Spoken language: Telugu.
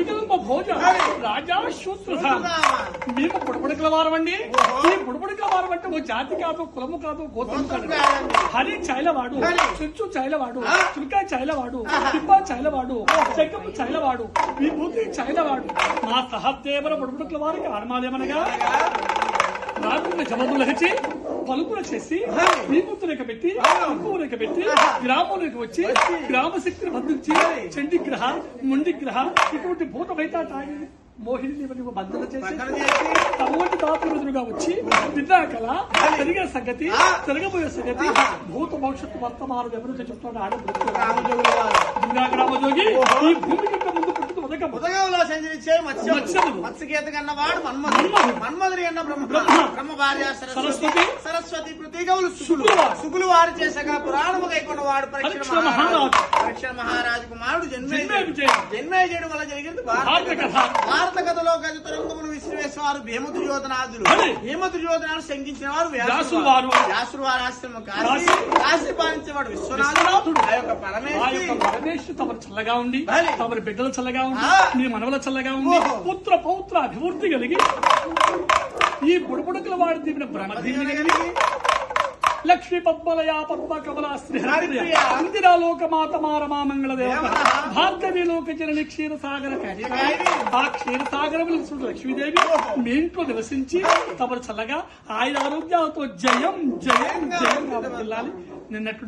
కలికల్ప భోజ రాజా చూద్దామా? మేము బుడబుడకల వారం అండి. ఈ బుడబుడకల వారం అంటే ఓ జాతి కాదు కులము కాదు గోత్రం కాదు. హరి చైలవాడు హరి. చుంచు చైలవాడు. చుల్కా చైలవాడు. తిప్ప చైలవాడు చెక్కపు చైలవాడు విభూతి చైలవాడు మా సహదేవర బుడబుడకల వారికి ఆర్మాదేమనగా రాత్రి జమదులహచి పలుపులు చేసి హరి. వీపుతు రేఖ పెట్టి గ్రామంలోకి వచ్చి. గ్రామ శక్తిని బంధించి. చండిగ్రహ ముండిగ్రహ ఇటువంటి భూత బయట మోహిని బంధన చేసి తమటి దాతృదులుగా వచ్చి విద్యాకళ జరిగే సంగతి. జరగబోయే సంగతి. భూత భవిష్యత్తు వర్తమానం ఎవరైతే చెప్తాడో ఆడ దుర్గా గ్రామజోగి. ఈ భూమి ఉదయంలో సంచరించే మత్స్యముడు. మత్స్యగీత కన్నవాడు మన్మధుడు మన్మధుడు. మన్మధుడి అన్న బ్రహ్మ బ్రహ్మ. భార్య సరస్వతి సరస్వతి. ప్రతీకములు సుగులు సుగులు వారు. చేసగా పురాణము కైకొన్న వాడు పరీక్ష మహారాజు. పరీక్ష మహారాజు కుమారుడు జన్మే జన్మే విజయం. జన్మే చేయడం వల్ల జరిగింది భారత భారత కథ. కథ భారత కథలో గజ విసిరివేసేవారు భీమ దుర్యోధనాదులు. భీమ దుర్యోధనాలు శంకించిన వారు వ్యాసులు వారు. వ్యాసులు వారు ఆశ్రమం కాశీ కాశీ. కాశీ పాలించేవాడు విశ్వనాథుడు. ఆ యొక్క పరమేశ్వరి తమరు చల్లగా ఉండి. తమరి బిడ్డలు చల్లగా ఉండి. మీ మనవల చల్లగా ఉండి. పుత్ర పౌత్ర అభివృద్ధి కలిగి ఈ బుడబుడకల వాడి దీవిన బ్రహ్మదీని కలిగి లక్ష్మీ పద్మలయా పద్మ కమలా శ్రీ హరిప్రియ. ఇందిరాలోక మాత మారమా మంగళ దేవత దేవత. భార్గవి లోక జనని క్షీర సాగర ఆ క్షీర సాగరం లక్ష్మీదేవి. మీ ఇంట్లో నివసించి తమరు చల్లగా ఆయన ఆరోగ్యాలతో జయం జయం జయం కాబట్టి నిన్నట్టు